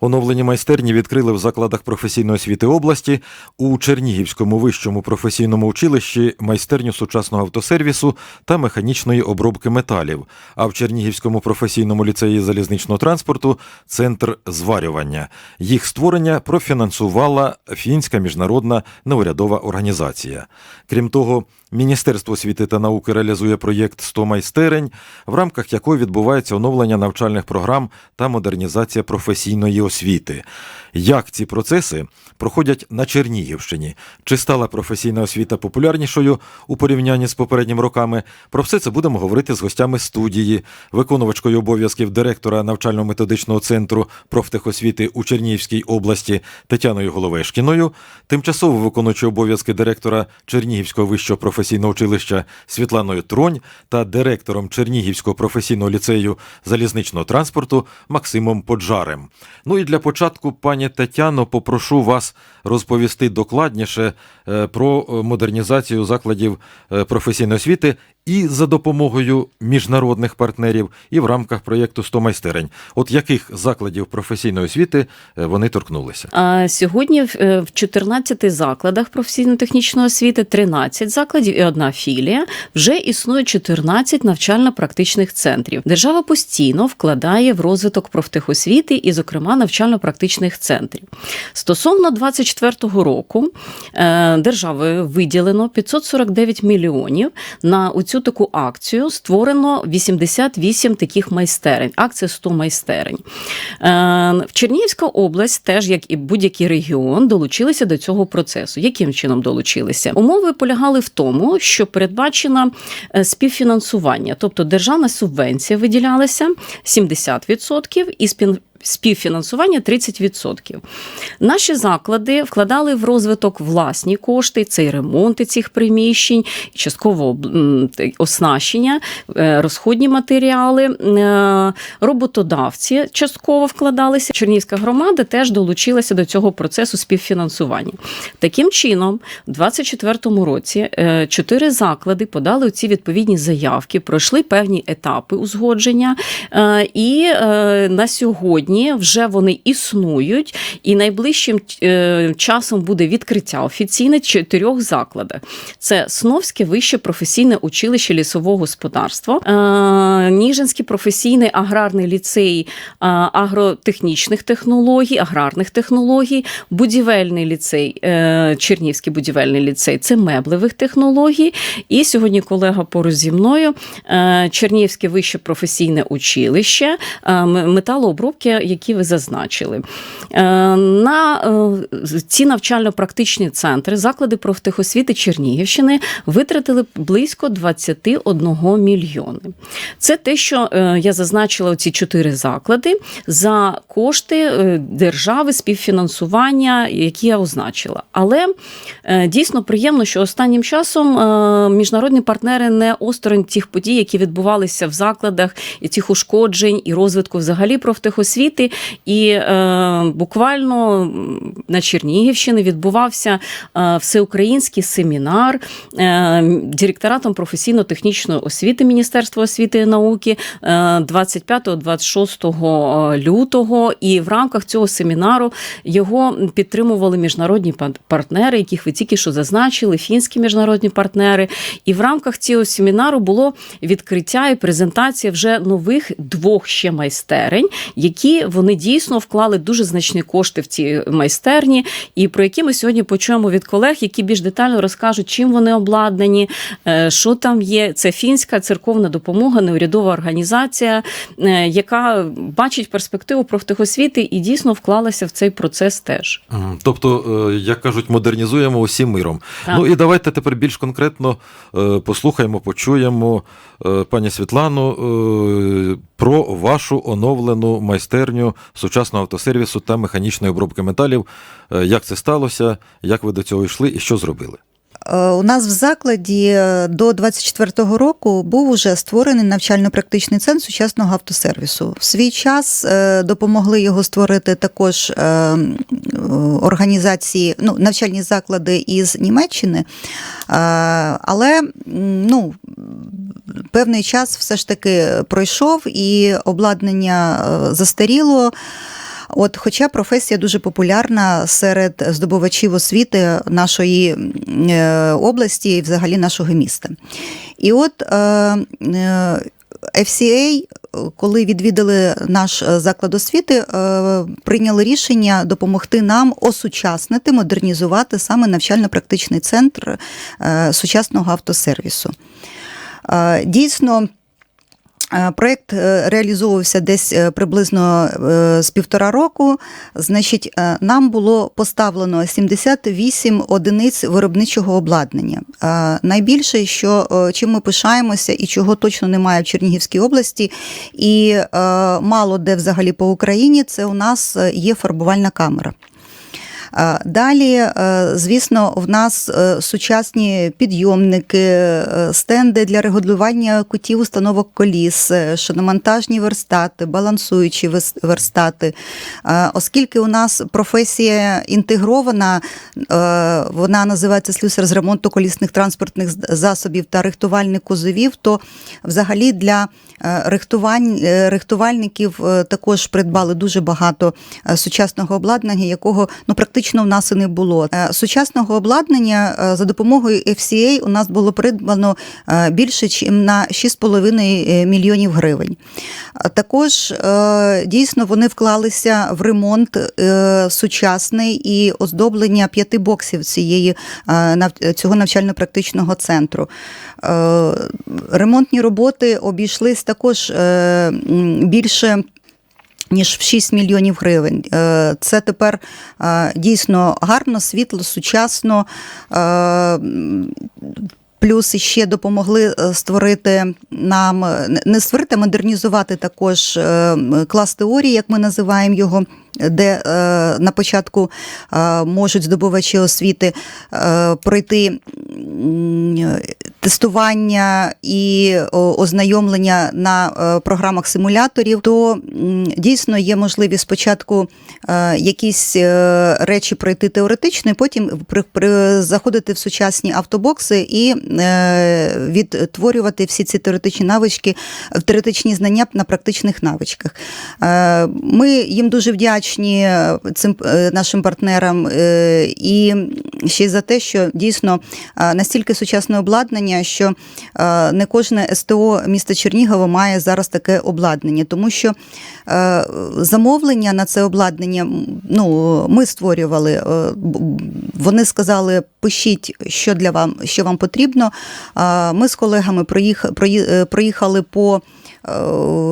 Оновлені майстерні відкрили в закладах професійної освіти області у Чернігівському вищому професійному училищі майстерню сучасного автосервісу та механічної обробки металів, а в Чернігівському професійному ліцеї залізничного транспорту центр зварювання. Їх створення профінансувала фінська міжнародна неурядова організація. Крім того, Міністерство освіти та науки реалізує проєкт «100 майстерень, в рамках якого відбувається оновлення навчальних програм та модернізація професійної освіти. Як ці процеси проходять на Чернігівщині? Чи стала професійна освіта популярнішою у порівнянні з попередніми роками? Про все це будемо говорити з гостями студії, виконувачкою обов'язків директора навчально-методичного центру профтехосвіти у Чернігівській області Тетяною Головешкіною, тимчасово виконуючою обов'язки директора Чернігівського вищого професійного училища Світланою Тронь та директором Чернігівського професійного ліцею залізничного транспорту Максимом Поджарем. Ну і для початку, пані Тетяно, попрошу вас розповісти докладніше е, про е, модернізацію закладів е, професійної освіти і за допомогою міжнародних партнерів, і в рамках проєкту «100 майстерень. От яких закладів професійної освіти е, вони торкнулися? А сьогодні в е, 14 закладах професійно-технічної освіти, 13 закладів і одна філія вже існує 14 навчально-практичних центрів. Держава постійно вкладає в розвиток профтехосвіти і, зокрема, навчально-практичних центрів. Стосовно 24 року е, державою виділено 549 мільйонів на цю таку акцію. Створено 88 таких майстерень. Акція 100 майстерень. Е, Чернігівська область, теж як і будь-який регіон, долучилися до цього процесу. Яким чином долучилися? Умови полягали в тому, що передбачено е, співфінансування, тобто державна субвенція виділялася 70% і Співфінансування 30%. Наші заклади вкладали в розвиток власні кошти, це і ремонти цих приміщень, частково оснащення, е, розходні матеріали, е, роботодавці частково вкладалися. Чернігівська громада теж долучилася до цього процесу співфінансування. Таким чином, у 2024 році е, чотири заклади подали ці відповідні заявки, пройшли певні етапи узгодження, і на сьогодні вже вони існують, і найближчим е, часом буде відкриття офіційне чотирьох закладах: це Сновське вище професійне училище лісового господарства, е, Ніжинський професійний аграрний ліцей е, агротехнічних технологій, аграрних технологій, будівельний ліцей, Чернівський будівельний ліцей це меблевих технологій. І сьогодні колега поруч зі мною Чернівське вище професійне училище металообробки, які ви зазначили. Е, На е, ці навчально-практичні центри, заклади профтехосвіти Чернігівщини витратили близько 21 мільйони. Це те, що е, я зазначила ці чотири заклади за кошти держави співфінансування, які я означила. Але дійсно приємно, що останнім часом міжнародні партнери не осторонь тих подій, які відбувалися в закладах, і цих ушкоджень, і розвитку взагалі профтехосвіти. І е, буквально на Чернігівщині відбувався е, всеукраїнський семінар е, директоратом професійно-технічної освіти Міністерства освіти і науки е, 25-26 лютого. І в рамках цього семінару його підтримували міжнародні партнери, яких ви тільки що зазначили, фінські міжнародні партнери. І в рамках цього семінару було відкриття і презентація вже нових двох ще майстерень, які вони дійсно вклали дуже значні кошти в ці майстерні, і про які ми сьогодні почуємо від колег, які більш детально розкажуть, чим вони обладнані, е, що там є. Це фінська церковна допомога, неурядова організація, е, яка бачить перспективу профтехосвіти і дійсно вклалася в цей процес теж. Тобто, е, як кажуть, модернізуємо усім миром. Так. Ну і давайте тепер більш конкретно послухаємо, почуємо пані Світлану про вашу оновлену майстерню сучасного автосервісу та механічної обробки металів. Е, Як це сталося, як ви до цього йшли і що зробили? Е, У нас в закладі е, до 24-го року був уже створений навчально-практичний центр сучасного автосервісу. В свій час допомогли його створити також організації, ну, навчальні заклади із Німеччини. Але ну, певний час все ж таки пройшов і обладнання е, застаріло. От, хоча професія дуже популярна серед здобувачів освіти нашої е, області і взагалі нашого міста. І от е, FCA, коли відвідали наш заклад освіти, прийняли рішення допомогти нам осучаснити, модернізувати саме навчально-практичний центр сучасного автосервісу. Дійсно, Проєкт е, реалізовувався десь е, приблизно е, з півтора року. Значить, нам було поставлено 78 одиниць виробничого обладнання. Найбільше, що чим ми пишаємося і чого точно немає в Чернігівській області, і мало де взагалі по Україні, це у нас є фарбувальна камера. Е, Далі, е, звісно, в нас е, сучасні підйомники, стенди для регулювання кутів установок коліс, шиномонтажні верстати, балансуючі верстати. Оскільки у нас професія інтегрована, вона називається слюсар з ремонту колісних транспортних засобів та рихтувальник кузовів, то взагалі для рихтувань, рихтувальників також придбали дуже багато сучасного обладнання, якого ну практично в нас і не було. Е, Сучасного обладнання е, за допомогою FCA у нас було придбано е, більше ніж на 6,5 мільйонів гривень. Також дійсно вони вклалися в ремонт сучасний і оздоблення п'яти боксів цієї цього навчально-практичного центру. Ремонтні роботи обійшлись також більше. Ніж в 6 мільйонів гривень. Е, Це тепер е, дійсно гарно, світло, сучасно. Е, Плюс ще допомогли створити нам не створити, а модернізувати також клас теорії, як ми називаємо його, де на початку можуть здобувачі освіти пройти тестування і ознайомлення на е, програмах симуляторів, то дійсно є можливість спочатку е, якісь е, речі пройти теоретично, і потім заходити в сучасні автобокси і відтворювати всі ці теоретичні навички, теоретичні знання на практичних навичках. Ми їм дуже вдячні цим нашим партнерам і ще й за те, що дійсно настільки сучасне обладнання, що е, не кожне СТО міста Чернігова має зараз таке обладнання, тому що е, замовлення на це обладнання ну, ми створювали. Е, Вони сказали, пишіть, що для вам, що вам потрібно. Ми з колегами проїх- прої- проїхали по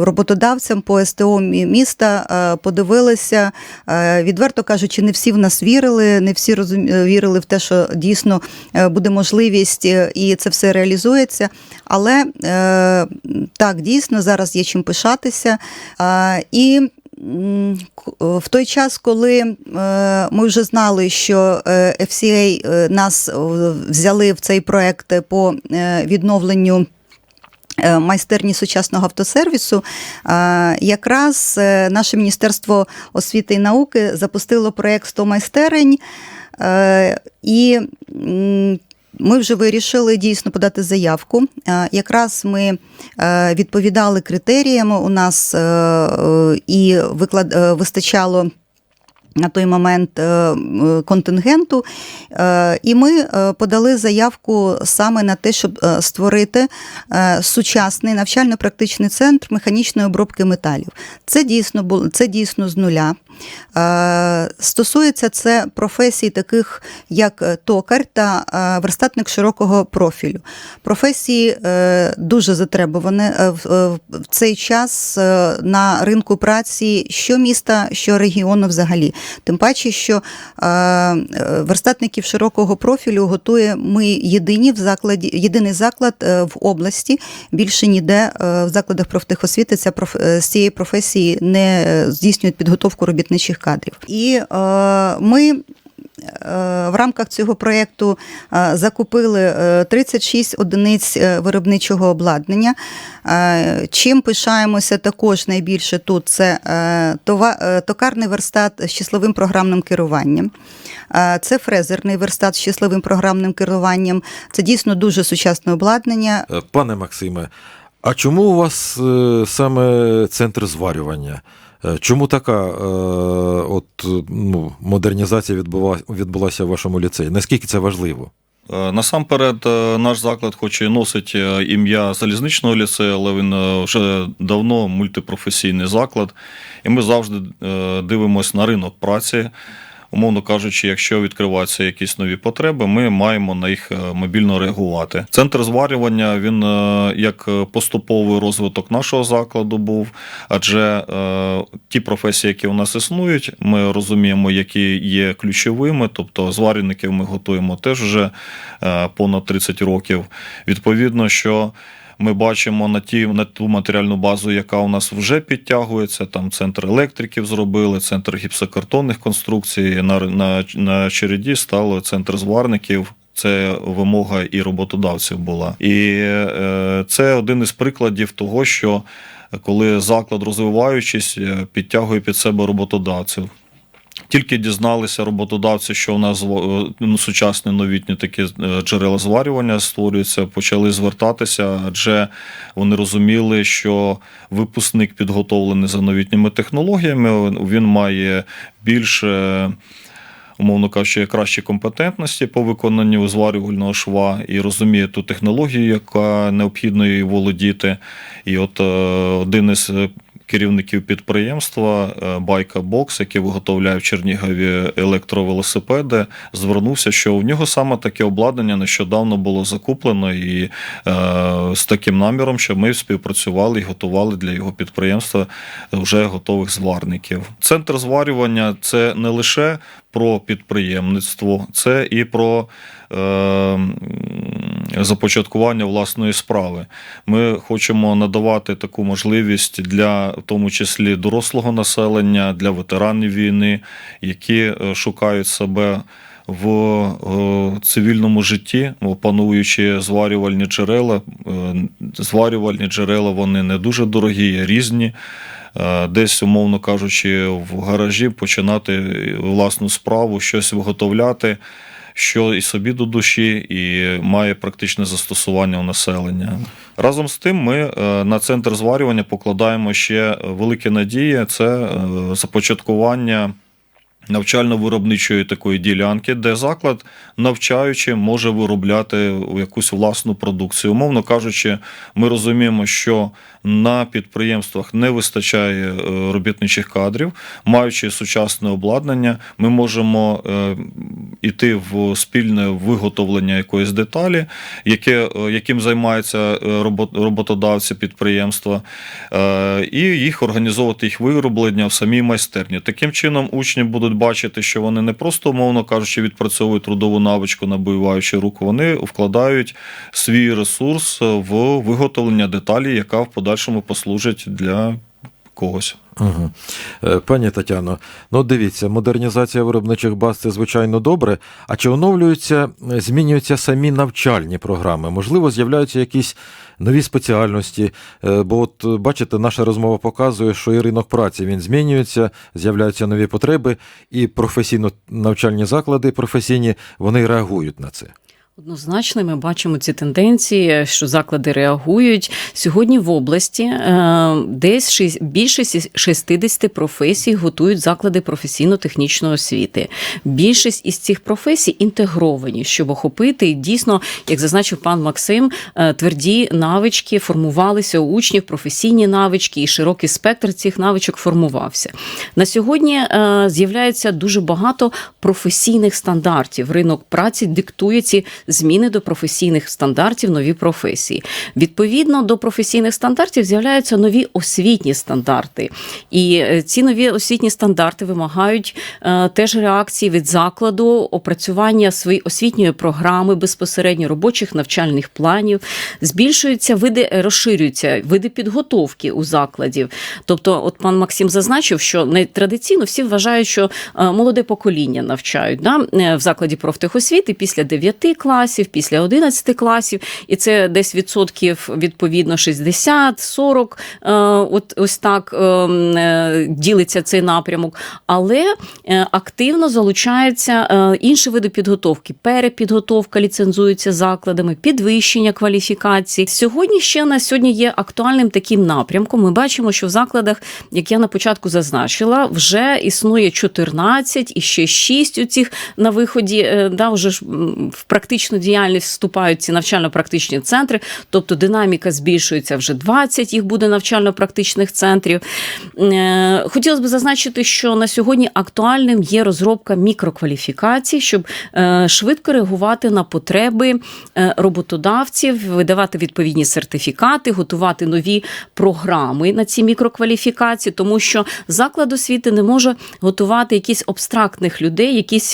роботодавцям по СТО міста, е, подивилися. Е, Відверто кажучи, не всі в нас вірили, не всі е, вірили в те, що дійсно е, буде можливість е, і це все реалізується. Але е, так, дійсно, зараз є чим пишатися. Е, І в той час, коли е, ми вже знали, що е, FCA е, нас е, взяли в цей проект по е, відновленню. Е, Майстерні сучасного автосервісу, е, якраз е, наше Міністерство освіти і науки запустило проєкт 100 майстерень, і ми вже вирішили дійсно подати заявку. Якраз ми відповідали критеріям. У нас і виклад... вистачало. На той момент е, контингенту, Е, і ми е, подали заявку саме на те, щоб е, створити е, сучасний навчально-практичний центр механічної обробки металів. Це дійсно було це дійсно з нуля. Е, Стосується це професій, таких як е, токар та е, верстатник широкого профілю. Професії дуже затребувані в цей час на ринку праці що міста, що регіону взагалі. Тим паче, що верстатників широкого профілю готує ми єдині в закладі, єдиний заклад в області. Більше ніде в закладах профтехосвіти ця з цієї професії не здійснюють підготовку робітничих кадрів. І е, ми е, в рамках цього проєкту е, закупили е, 36 одиниць е, виробничого обладнання. Чим пишаємося також найбільше тут це токарний верстат з числовим програмним керуванням. Це фрезерний верстат з числовим програмним керуванням. Це дійсно дуже сучасне обладнання. Пане Максиме, А чому у вас саме центр зварювання? Е, Чому така е, от, ну, модернізація відбула, відбулася в вашому ліцеї? Наскільки це важливо? Е, Насамперед, наш заклад, хоч і носить ім'я залізничного ліцею, але він вже давно мультипрофесійний заклад, і ми завжди дивимося на ринок праці. Умовно кажучи, якщо відкриваються якісь нові потреби, ми маємо на їх е, мобільно реагувати. Центр зварювання він е, як поступовий розвиток нашого закладу був, адже е, ті професії, які у нас існують, ми розуміємо, які є ключовими, тобто зварювальників ми готуємо теж вже е, понад 30 років. Відповідно, що ми бачимо на ті на ту матеріальну базу, яка у нас вже підтягується. Там центр електриків зробили, центр гіпсокартонних конструкцій. На, на, на череді стало центр зварників. Це вимога і роботодавців була. І е, це один із прикладів того, що коли заклад, розвиваючись, е, підтягує під себе роботодавців. Тільки дізналися роботодавці, що у нас е, ну, сучасні новітні такі е, джерела зварювання створюються, почали звертатися, адже вони розуміли, що випускник підготовлений за новітніми технологіями, він має більше. Умовно кажучи, кращі компетентності по виконанню зварювального шва і розуміє ту технологію, яка необхідно їй володіти. І от е, один із керівників підприємства е, Байка Бокс, який виготовляє в Чернігові електровелосипеди, звернувся, що в нього саме таке обладнання нещодавно було закуплено, і е, з таким наміром, що ми співпрацювали і готували для його підприємства вже готових зварників. Центр зварювання це не лише про підприємництво, це і про е, започаткування власної справи. Ми хочемо надавати таку можливість для, в тому числі, дорослого населення, для ветеранів війни, які е, шукають себе. В е, цивільному житті, опануючи зварювальні джерела, е, зварювальні джерела вони не дуже дорогі, різні. Десь, умовно кажучи, в гаражі починати власну справу, щось виготовляти, що і собі до душі, і має практичне застосування у населення. Разом з тим, ми е, на центр зварювання покладаємо ще великі надії. Це е, започаткування навчально-виробничої такої ділянки, де заклад, навчаючи, може виробляти якусь власну продукцію. Умовно кажучи, ми розуміємо, що на підприємствах не вистачає е, робітничих кадрів, маючи сучасне обладнання, ми можемо е, іти в спільне виготовлення якоїсь деталі, яке, е, яким займаються е, роботодавці підприємства, е, і їх організовувати їх вироблення в самій майстерні. Таким чином, учні будуть бачити, що вони не просто, умовно кажучи, відпрацьовують трудову навичку, набиваючи руку, вони вкладають свій ресурс в виготовлення деталі, яка в подальшому послужить для когось. Угу. Пані Тетяно, ну дивіться, модернізація виробничих баз це звичайно добре. А чи оновлюються, е, змінюються самі навчальні програми? Можливо, з'являються якісь нові спеціальності? Е, Бо, от е, бачите, наша розмова показує, що і ринок праці він змінюється, з'являються нові потреби, і професійно навчальні заклади професійні вони реагують на це. Однозначно, ми бачимо ці тенденції, що заклади реагують сьогодні в області. е, Десь більше 60 професій готують заклади професійно-технічної освіти. Більшість із цих професій інтегровані, щоб охопити і дійсно, як зазначив пан Максим, е, тверді навички формувалися у учнів, професійні навички, і широкий спектр цих навичок формувався. На сьогодні е, з'являється дуже багато професійних стандартів. Ринок праці диктує ці зміни до професійних стандартів, нові професії. Відповідно до професійних стандартів з'являються нові освітні стандарти. І е, ці нові освітні стандарти вимагають е, теж реакції від закладу, опрацювання своєї освітньої програми, безпосередньо робочих навчальних планів. Збільшуються види, е, розширюються види підготовки у закладів. Тобто, от пан Максим зазначив, що не традиційно всі вважають, що е, молоде покоління навчають да, в закладі профтехосвіти після 9 класів. Класів, після 11 класів, і це десь відсотків відповідно 60, 40, е, от ось так е, е, ділиться цей напрямок. Але е, активно залучаються інші види підготовки. Перепідготовка ліцензується закладами, підвищення кваліфікації. Сьогодні ще на сьогодні є актуальним таким напрямком. Ми бачимо, що в закладах, як я на початку зазначила, вже існує 14 і ще 6 у цих на виході, да, вже ж в практичну діяльність вступають ці навчально-практичні центри, тобто динаміка збільшується вже 20, їх буде навчально-практичних центрів. Е, Хотілося б зазначити, що на сьогодні актуальним є розробка мікрокваліфікацій, щоб е, швидко реагувати на потреби е, роботодавців, видавати відповідні сертифікати, готувати нові програми на ці мікрокваліфікації, тому що заклад освіти не може готувати якісь абстрактних людей, якісь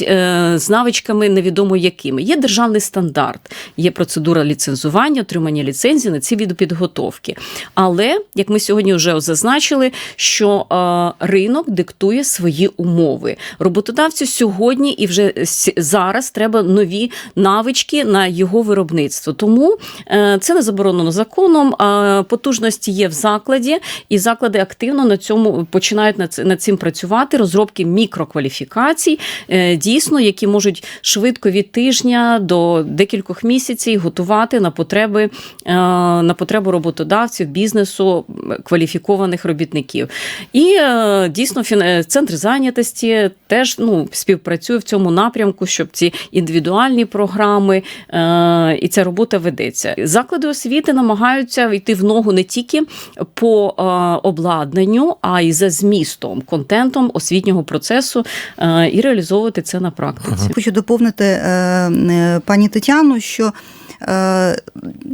з навичками невідомо якими. Є державний стандарт, є процедура ліцензування, отримання ліцензії на ці види підготовки. Але як ми сьогодні вже зазначили, що ринок диктує свої умови. Роботодавцю сьогодні і вже зараз треба нові навички на його виробництво. Тому е, це не заборонено законом. Потужності є в закладі, і заклади активно на цьому починають над над цим працювати. Розробки мікрокваліфікацій, е, дійсно, які можуть швидко від тижня до декількох місяців готувати на потреби е, на потребу роботодавців, бізнесу, кваліфікованих робітників. І е, дійсно центр зайнятості теж ну, співпрацює в цьому напрямку, щоб ці індивідуальні програми е, і ця робота ведеться. Заклади освіти намагаються йти в ногу не тільки по обладнанню, а й за змістом, контентом освітнього процесу і реалізовувати це на практиці. Хочу доповнити е, пані Тетяну, що е,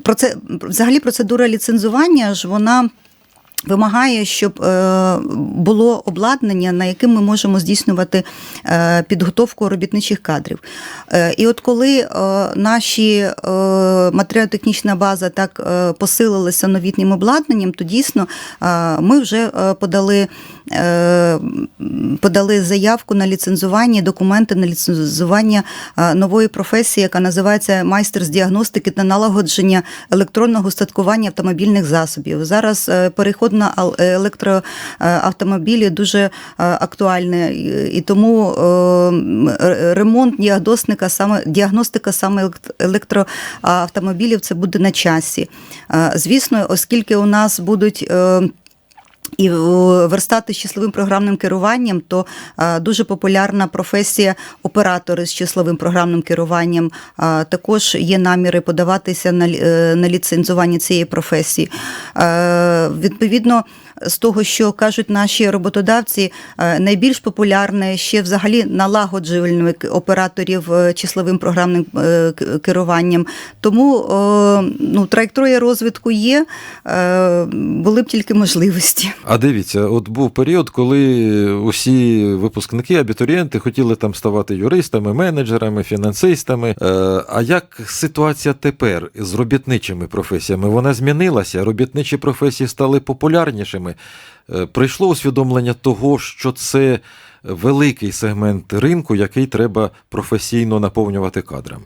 проце, взагалі процедура ліцензування ж вона. Вимагає, щоб е, було обладнання, на яким ми можемо здійснювати е, підготовку робітничих кадрів. Е, І от коли наші матеріально-технічна база так посилилася новітнім обладнанням, то дійсно ми вже подали, подали заявку на ліцензування, документи на ліцензування нової професії, яка називається майстер з діагностики та налагодження електронного устаткування автомобільних засобів. Зараз переход на ал- електроавтомобілі дуже е, актуальне, і- тому е, ремонт діагностика саме діагностика саме елект- електроавтомобілів це буде на часі. Е, Звісно, оскільки у нас будуть. І верстати з числовим програмним керуванням, то е, дуже популярна професія оператори з числовим програмним керуванням. Е, Також є наміри подаватися на, е, ліцензування цієї професії. Відповідно, з того, що кажуть наші роботодавці, е, найбільш популярне ще взагалі налагоджувальних операторів е, числовим програмним е, керуванням. Тому ну, траєкторія розвитку є, були б тільки можливості. А дивіться, от був період, коли усі випускники, абітурієнти хотіли там ставати юристами, менеджерами, фінансистами. А як ситуація тепер з робітничими професіями? Вона змінилася? Робітничі професії стали популярнішими. Е, Прийшло усвідомлення того, що це великий сегмент ринку, який треба професійно наповнювати кадрами.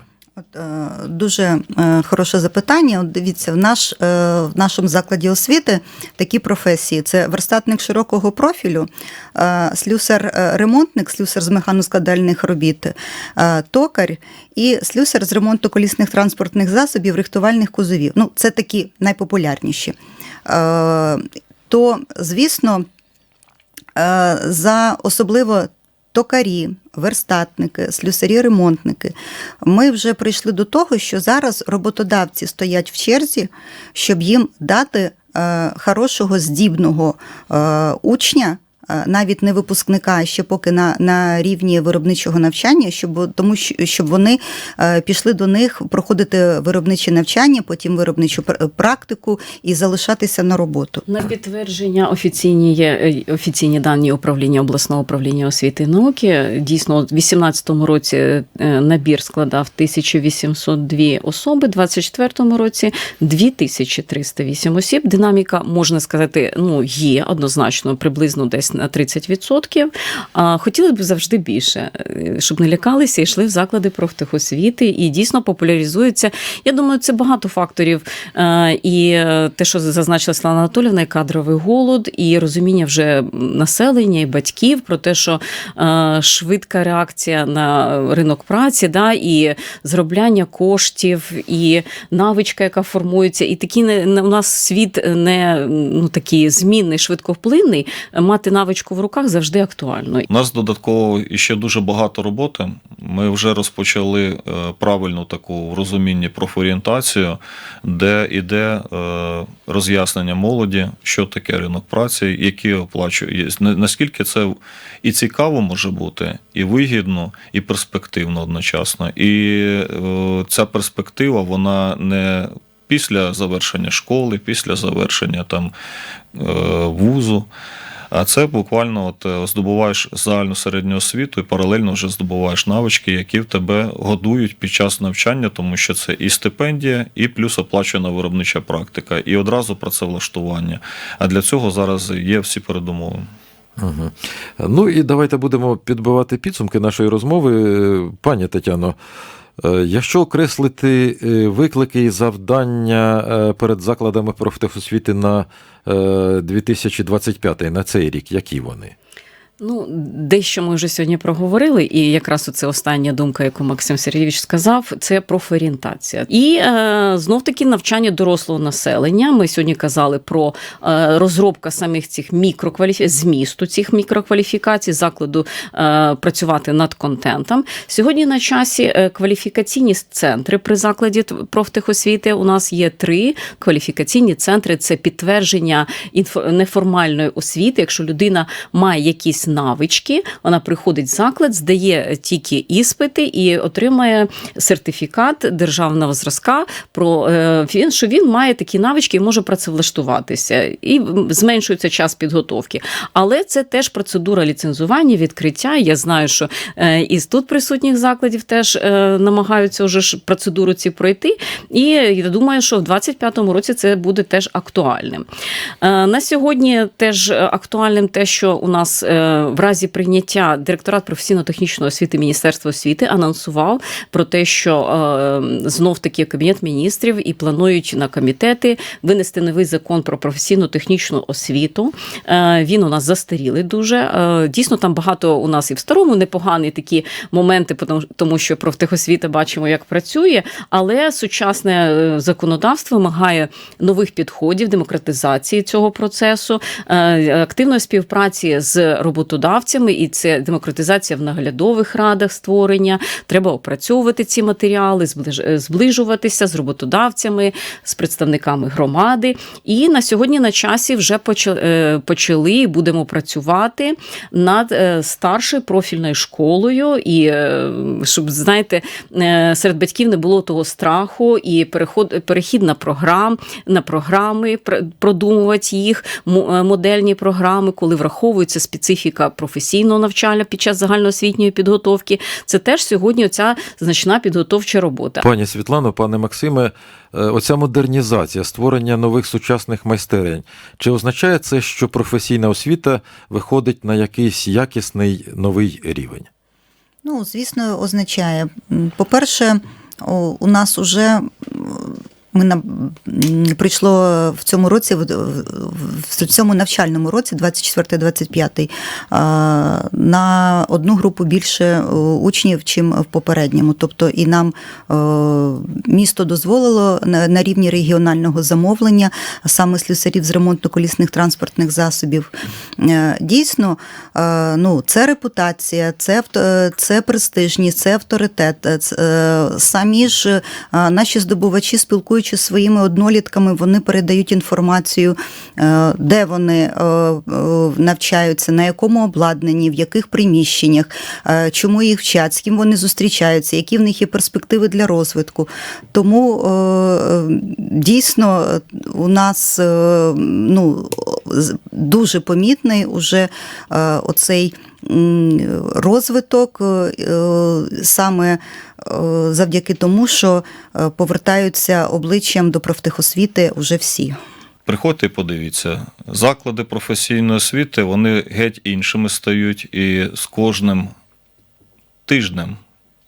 Е, дуже е, хороше запитання. От дивіться, в, наш, в нашому закладі освіти такі професії: це верстатник широкого профілю, слюсар-ремонтник, слюсар з механоскладальних робіт, токар і слюсар з ремонту колісних транспортних засобів, рихтувальних кузовів. Ну, це такі найпопулярніші. То, звісно, е, за особливо токарі, верстатники, слюсарі-ремонтники. Ми вже прийшли до того, що зараз роботодавці стоять в черзі, щоб їм дати е, хорошого здібного е, учня. Е, Навіть не випускника, а ще поки на, на рівні виробничого навчання, щоб тому, щоб вони е, пішли до них проходити виробниче навчання, потім виробничу пр- практику і залишатися на роботу. На підтвердження офіційні є е, офіційні дані управління обласного управління освіти і науки. Дійсно, у 2018 році набір складав 1802 особи, у 2024 році 2308 осіб. Динаміка можна сказати, ну є однозначно приблизно десь на 30%. А хотілося б завжди більше, е, щоб не лякалися йшли в заклади профтехосвіти і дійсно популяризуються. Я думаю, це багато факторів. Е, І е, те, що зазначила Слава Анатолівна, і кадровий голод, і розуміння вже населення і батьків про те, що швидка реакція на ринок праці, да, і зробляння коштів, і навичка, яка формується, і такий не, у нас світ не ну, такий змінний, швидковплинний, мати навичку в руках завжди актуально. У нас додатково ще дуже багато роботи. Ми вже розпочали е, правильну таку в розумінні профорієнтацію, де йде е, роз'яснення молоді, що таке ринок праці, які оплачують, на- наскільки це і цікаво може бути, і вигідно, і перспективно одночасно. І е, ця перспектива, вона не після завершення школи, після завершення там вузу. А це буквально от е, здобуваєш загальну середню освіту і паралельно вже здобуваєш навички, які в тебе годують під час навчання, тому що це і стипендія, і плюс оплачена виробнича практика, і одразу працевлаштування. А для цього зараз є всі передумови. Угу. Ну і давайте будемо підбивати підсумки нашої розмови. Пані Тетяно, якщо окреслити е, виклики і завдання е, перед закладами профтехосвіти на е, 2025, на цей рік, які вони? Ну, дещо ми вже сьогодні проговорили, і якраз оце остання думка, яку Максим Сергійович сказав, це профорієнтація. І е, знов таки навчання дорослого населення. Ми сьогодні казали про е, розробка самих цих мікрокваліфікацій, змісту цих мікрокваліфікацій, закладу е, працювати над контентом. Сьогодні на часі е, кваліфікаційні центри при закладі профтехосвіти. У нас є три кваліфікаційні центри: це підтвердження інфо- неформальної освіти. Якщо людина має якісь навички, вона приходить в заклад, здає тільки іспити і отримає сертифікат державного зразка про е, що він має такі навички і може працевлаштуватися, і зменшується час підготовки. Але це теж процедура ліцензування, відкриття. Я знаю, що е, із тут присутніх закладів теж е, намагаються вже ж процедуру ці пройти. І я думаю, що в 2025 році це буде теж актуальним. На сьогодні теж актуальним те, що у нас в разі прийняття директорат професійно-технічної освіти Міністерства освіти анонсував про те, що знов таки кабінет міністрів і планують на комітети винести новий закон про професійно-технічну освіту. Е, Він у нас застарілий дуже. Е, Дійсно, там багато у нас і в старому непогані такі моменти, тому що профтехосвіта бачимо, як працює, але сучасне е, законодавство вимагає нових підходів, демократизації цього процесу, е, активної співпраці з роботодавцями, і це демократизація в наглядових радах створення. Треба опрацьовувати ці матеріали, е, зближуватися з роботодавцями, з представниками громади. І на сьогодні на часі вже е, почали і будемо працювати над е, старшою профільною школою, і щоб знаєте, серед батьків не було того страху і переход перехід на програм, на програми, пр- продумувати їх, модельні програми, коли враховується специфіка професійного навчання під час загальноосвітньої підготовки. Це теж сьогодні оця значна підготовча робота. Пані Світлано, пане Максиме, е, оця модернізація, створення нових сучасних майстерень, чи означає це, що професійна освіта виходить на якийсь якісний новий рівень? Ну, звісно, означає. По-перше, у нас уже ми на, прийшло в цьому році, в, цьому навчальному році, 24-25, на одну групу більше учнів, чим в попередньому. Тобто і нам місто дозволило на, рівні регіонального замовлення саме слюсарів з ремонтно-колісних транспортних засобів. Е, Дійсно, е, ну, це репутація, це, це престижність, це авторитет. Е, е, Самі ж е, наші здобувачі, спілкуючись зі своїми однолітками, вони передають інформацію, е, де вони е, е, навчаються, на якому обладнанні, в яких приміщеннях, чому їх вчать, з ким вони зустрічаються, які в них є перспективи для розвитку. Тому дійсно у нас ну, дуже помітний уже оцей розвиток е, саме е, завдяки тому, що е, повертаються обличчям до профтехосвіти вже всі. Приходьте подивіться. Заклади професійної освіти вони геть іншими стають, і з кожним тижнем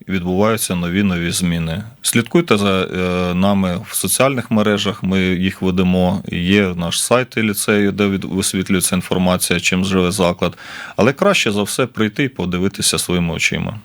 відбуваються нові нові зміни. Слідкуйте за е, нами в соціальних мережах. Ми їх ведемо. Є наш сайт ліцею, де висвітлюється інформація, чим живе заклад. Але краще за все прийти і подивитися своїми очима.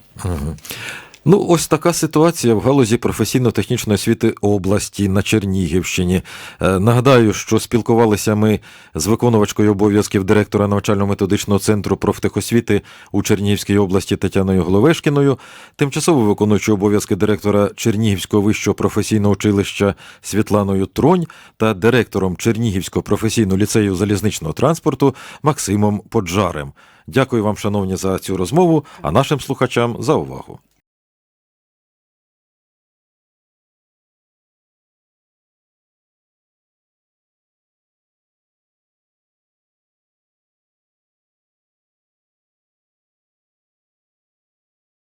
Ну, ось така ситуація в галузі професійно-технічної освіти області на Чернігівщині. Е, Нагадаю, що спілкувалися ми з виконувачкою обов'язків директора навчально-методичного центру профтехосвіти у Чернігівській області Тетяною Головешкіною, тимчасово виконуючою обов'язки директора Чернігівського вищого професійного училища Світланою Тронь та директором Чернігівського професійного ліцею залізничного транспорту Максимом Поджарем. Дякую вам, шановні, за цю розмову, а нашим слухачам за увагу.